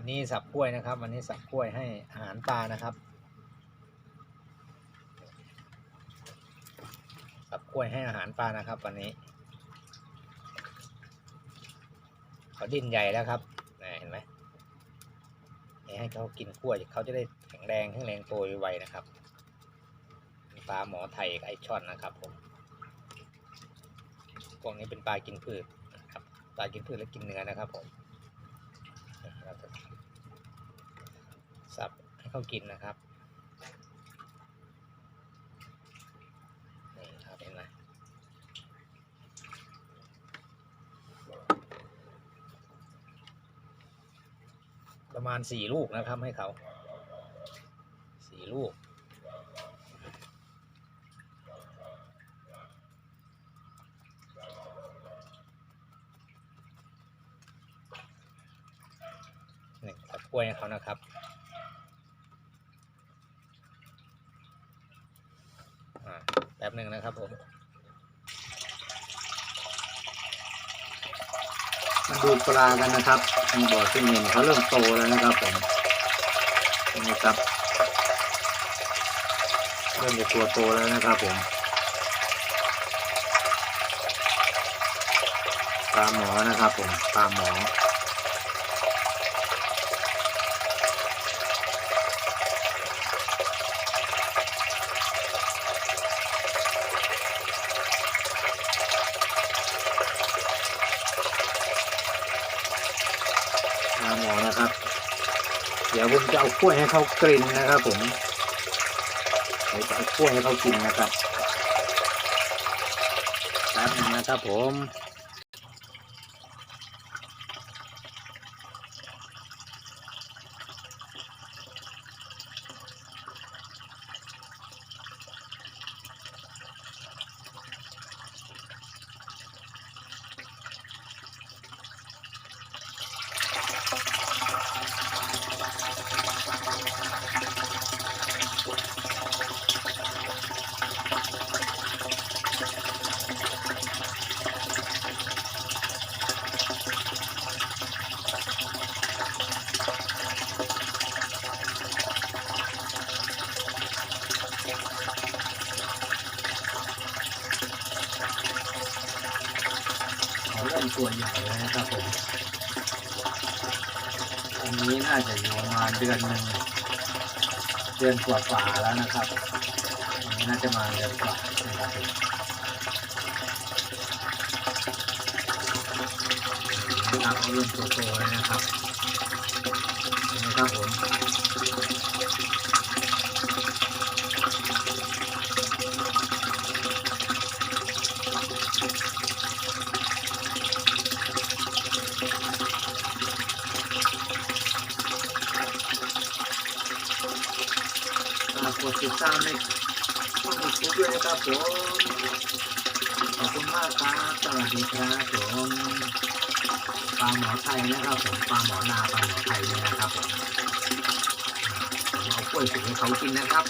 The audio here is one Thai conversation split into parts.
วันนี้สับกล้วยนะครับ วันนี้สับกล้วยให้อาหารปลานะครับ สับกล้วยให้อาหารปลานะครับ วันนี้เขาดิ้นใหญ่แล้วครับน่เห็นไหมนี่ให้เขากินกล้วยเขาจะได้แข็งแรงแข็งแรงโตไวๆนะครับปลาหมอไทยไอช่อนนะครับผมพวกนี้เป็นปลากินพืชนะครับปลากินพืชและกินเนื้อนะครับผม เราจะสับให้เขากินนะครับนี่ครับเห็นไหมประมาณสี่ลูกนะครับให้เขาสี่ลูก กล้วยให้เขานะครับแป๊บหนึ่งนะครับผมมาดูปลากันนะครับทางบ่อซีเมนเขาเริ่มโตแล้วนะครับผมเห็นไหมครับ เริ่มจะตัวโตแล้วนะครับผมปลาหมอนะครับผมปลาหมอ หมอนะครับ เดี๋ยวผมจะเอากล้วยให้เขากลิ่นนะครับผมเดี๋ยวจะเอากล้วยให้เขากินนะครับแป๊บนึงนะครับผม เริ่มตัวใหญ่แล้วนะครับผมอันนี้น่าจะอยู่ประมาณเดือนหนึ่งเดือนกว่าๆแล้วนะครับอันนี้น่าจะมาเดือนกว่านะครับผมนะครับเขาเริ่มตัวโตแล้วนะครับนไหมครับผม กกดติดตามในช่องยูทูบด้วยนะครับผมขอบคุณมากครับสวัสดีครับผมปลาหมอไทยนะครับผมปลาหมอนาปลาหมอไทยนะครับผมผมเอากล้วยสุกให้เขากินนะครับ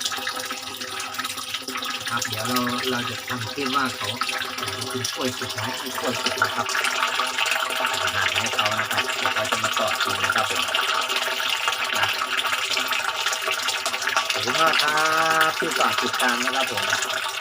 ครับเดี๋ยวเราเราจะทำคลิปว่าเขาเอ่อกินกล้วยสุกไหมกล้วยสุกนะครับอาหารให้เขานะครับแล้วเขาจะมาตอดกินนะครับผมนะ ขอบคุณมากครับที่ฝากติดตามนะครับผม